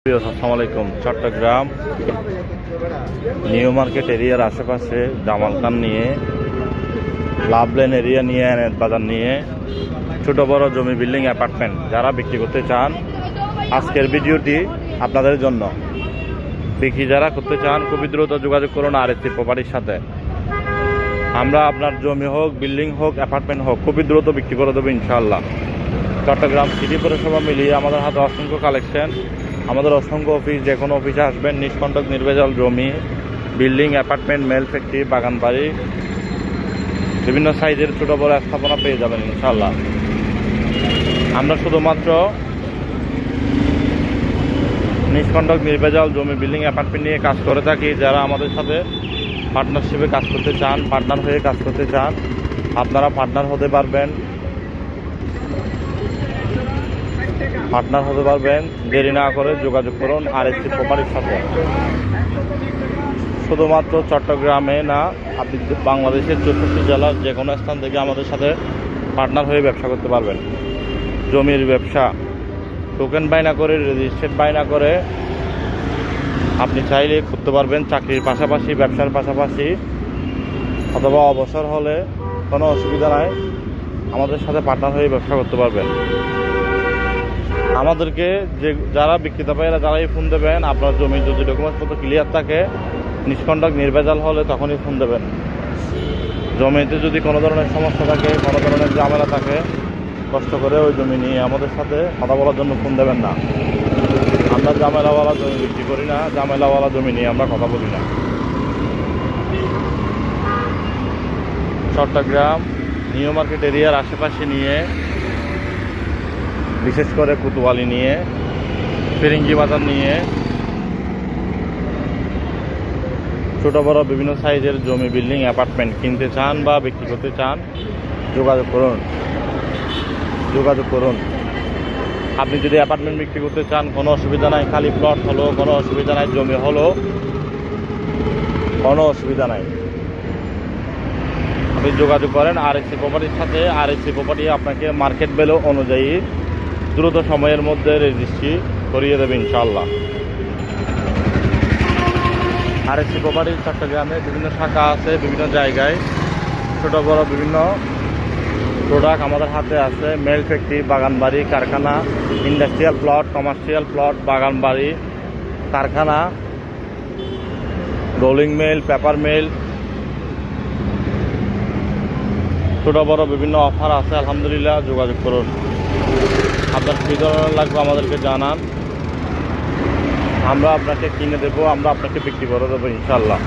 আলাইকুম। Chittagong new market এরিয়ার আশেপাশে জামাল খান নিয়ে লাভলেন এরিয়া নিয়ে বাজার নিয়ে ছোট বড় জমি বিল্ডিং অ্যাপার্টমেন্ট যারা বিক্রি করতে চান, আজকের ভিডিওটি আপনাদের জন্য। বিক্রি যারা করতে চান, খুবই দ্রুত যোগাযোগ করুন আর এসি প্রপার্টির সাথে। আমরা আপনার জমি হোক, বিল্ডিং হোক, অ্যাপার্টমেন্ট হোক, খুবই দ্রুত বিক্রি করে দেবো ইনশাআল্লাহ। চট্টগ্রাম সিটি পৌরসভা মিলিয়ে আমাদের হাতে অসংখ্য কালেকশন আমাদের অসংখ্য অফিস, যে কোনো অফিসে আসবেন, নিষ্কণ্টক, নির্ভেজাল জমি, বিল্ডিং, অ্যাপার্টমেন্ট, মেল ফ্যাক্টরি, বাগান বাড়ি, বিভিন্ন সাইজের ছোটো বড় স্থাপনা পেয়ে যাবেন ইনশাল্লাহ আমরা শুধুমাত্র নিষ্কণ্টক, নির্ভেজাল জমি, বিল্ডিং, অ্যাপার্টমেন্ট নিয়ে কাজ করে থাকি। যারা আমাদের সাথে পার্টনারশিপে কাজ করতে চান, পার্টনার হয়ে কাজ করতে চান, আপনারা পার্টনার হতে পারবেন। পার্টনার হতে পারবেন দেরি না করে যোগাযোগ করুন আর একটি প্রপার্টির সাথে। শুধুমাত্র চট্টগ্রামে না, আপনি বাংলাদেশের চৌষট্টি জেলার যে কোনো স্থান থেকে আমাদের সাথে পার্টনার হয়ে ব্যবসা করতে পারবেন। জমির ব্যবসা, টোকেন বাইনা করে, রেজিস্ট্রেট বাইনা করে আপনি চাইলে করতে পারবেন চাকরির পাশাপাশি, ব্যবসার পাশাপাশি। অথবা অবসর হলে কোনো অসুবিধা নাই, আমাদের সাথে পার্টনার হয়ে ব্যবসা করতে পারবেন। আমাদেরকে যে যারা বিক্রেতা ভাইয়েরা, যারাই ফোন দেবেন, আপনার জমির যদি ডকুমেন্টসপত্র ক্লিয়ার থাকে, নিষ্কণ্টক, নির্ভেজাল হলে তখনই ফোন দেবেন। জমিতে যদি কোনো ধরনের সমস্যা থাকে, কোনো ধরনের ঝামেলা থাকে, কষ্ট করে ওই জমি নিয়ে আমাদের সাথে কথা বলার জন্য ফোন দেবেন না। আমরা জামেলাওয়ালা জমি বিক্রি করি না জামেলাওয়ালা জমি নিয়ে আমরা কথা বলি না। চট্টগ্রাম, নিউ মার্কেট এরিয়ার আশেপাশে নিয়ে বিশেষ করে কুতুয়ালি নিয়ে, ফিরিঙ্গি বাজার নিয়ে, ছোট বড় বিভিন্ন সাইজের জমি বিল্ডিং অ্যাপার্টমেন্ট কিনতে চান বা বিক্রি করতে চান, যোগাযোগ করুন। যোগাযোগ করুন। আপনি যদি অ্যাপার্টমেন্ট বিক্রি করতে চান, কোনো অসুবিধা নাই, খালি প্লট হলো, কোনো অসুবিধা নাই, জমি হলো, কোনো অসুবিধা নাই। আপনি যোগাযোগ করেন আর এসি প্রপার্টির সাথে, আর এসি প্রপার্টি আপনাকে মার্কেট ভ্যালু অনুযায়ী দ্রুত সময়ের মধ্যে রেজিস্ট্রি করিয়ে দেবে ইনশাল্লাহ আর এসি প্রপার্টি চট্টগ্রামে বিভিন্ন শাখা আছে, বিভিন্ন জায়গায়। ছোট, বড় বিভিন্ন প্রোডাক্ট আমাদের হাতে আছে। মেল ফ্যাক্টরি বাগান বাড়ি কারখানা ইন্ডাস্ট্রিয়াল প্লট কমার্শিয়াল প্লট বাগান বাড়ি কারখানা রোলিং মিল পেপার মিল ছোট, বড় বিভিন্ন অফার আছে, আলহামদুলিল্লাহ, যোগাযোগ করুন। আপনার কী ধরনের লাগবে আমাদেরকে জানান। আমরা আপনাকে কিনে দেবো, আমরা আপনাকে বিক্রি করে দেবো ইনশাল্লাহ